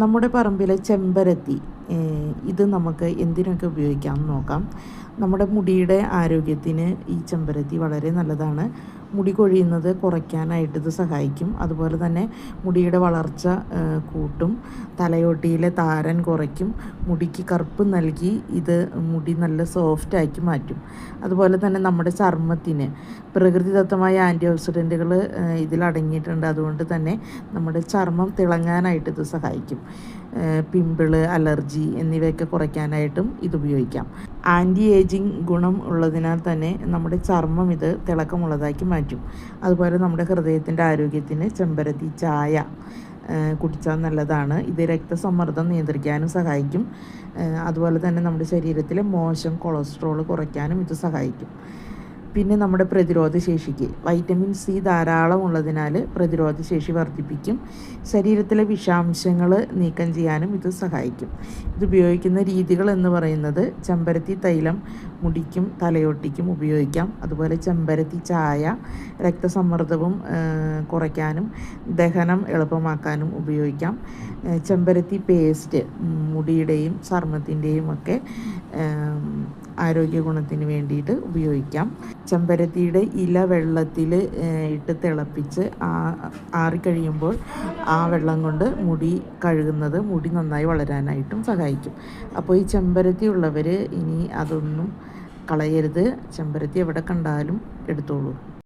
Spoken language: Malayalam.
നമ്മുടെ പറമ്പിലെ ചെമ്പരത്തി. ഇത് നമുക്ക് എന്തിനൊക്കെ ഉപയോഗിക്കാം നോക്കാം. നമ്മുടെ മുടിയുടെ ആരോഗ്യത്തിന് ഈ ചെമ്പരത്തി വളരെ നല്ലതാണ്. മുടി കൊഴിയുന്നത് കുറയ്ക്കാനായിട്ട് ഇത് സഹായിക്കും. അതുപോലെ തന്നെ മുടിയുടെ വളർച്ച കൂട്ടും. തലയോട്ടിയിലെ താരൻ കുറയ്ക്കും. മുടിക്ക് കറുപ്പ് നൽകി ഇത് മുടി നല്ല സോഫ്റ്റാക്കി മാറ്റും. അതുപോലെ തന്നെ നമ്മുടെ ചർമ്മത്തിന് പ്രകൃതിദത്തമായ ആന്റി ഓക്സിഡന്റുകൾ ഇതിലടങ്ങിയിട്ടുണ്ട് അതുകൊണ്ട് തന്നെ നമ്മുടെ ചർമ്മം തിളങ്ങാനായിട്ട് ഇത് സഹായിക്കും. പിമ്പിൾ അലർജി എന്നിവയൊക്കെ കുറയ്ക്കാനായിട്ടും ഇത് ഉപയോഗിക്കാം. ആന്റി ഏജിങ് ഗുണം ഉള്ളതിനാൽ തന്നെ നമ്മുടെ ചർമ്മം ഇത് തിളക്കമുള്ളതാക്കി മാറ്റും. അതുപോലെ നമ്മുടെ ഹൃദയത്തിന്റെ ആരോഗ്യത്തിന് ചെമ്പരത്തി ചായ കുടിച്ചാൽ നല്ലതാണ്. ഇത് രക്തസമ്മർദ്ദം നിയന്ത്രിക്കാനും സഹായിക്കും. അതുപോലെ തന്നെ നമ്മുടെ ശരീരത്തിലെ മോശം കൊളസ്ട്രോൾ കുറയ്ക്കാനും ഇത് സഹായിക്കും. പിന്നെ നമ്മുടെ പ്രതിരോധ ശേഷിക്ക്. വൈറ്റമിൻ സി ധാരാളം ഉള്ളതിനാൽ പ്രതിരോധ ശേഷി വർദ്ധിപ്പിക്കും. ശരീരത്തിലെ വിഷാംശങ്ങൾ നീക്കം ചെയ്യാനും ഇത് സഹായിക്കും. ഇത് ഉപയോഗിക്കുന്ന രീതികൾ എന്ന് പറയുന്നത് ചെമ്പരത്തി തൈലം മുടിക്കും തലയൊട്ടിക്കും ഉപയോഗിക്കാം. അതുപോലെ ചെമ്പരത്തി ചായ രക്തസമ്മർദ്ദവും കുറയ്ക്കാനും ദഹനം എളുപ്പമാക്കാനും ഉപയോഗിക്കാം. ചെമ്പരത്തി പേസ്റ്റ് മുടിയുടെയും ചർമ്മത്തിന്റെയും ഒക്കെ ആരോഗ്യ ഗുണത്തിന് വേണ്ടിയിട്ട് ഉപയോഗിക്കാം. ചെമ്പരത്തിയുടെ ഇല വെള്ളത്തിൽ ഇട്ട് തിളപ്പിച്ച് ആറിക്കഴിയുമ്പോൾ ആ വെള്ളം കൊണ്ട് മുടി കഴുകുന്നത് മുടി നന്നായി വളരാനായിട്ടും സഹായിക്കും. അപ്പോൾ ഈ ചെമ്പരത്തി ഉള്ളവർ ഇനി അതൊന്നും കളയരുത്. ചെമ്പരത്തി എവിടെ കണ്ടാലും എടുത്തോളൂ.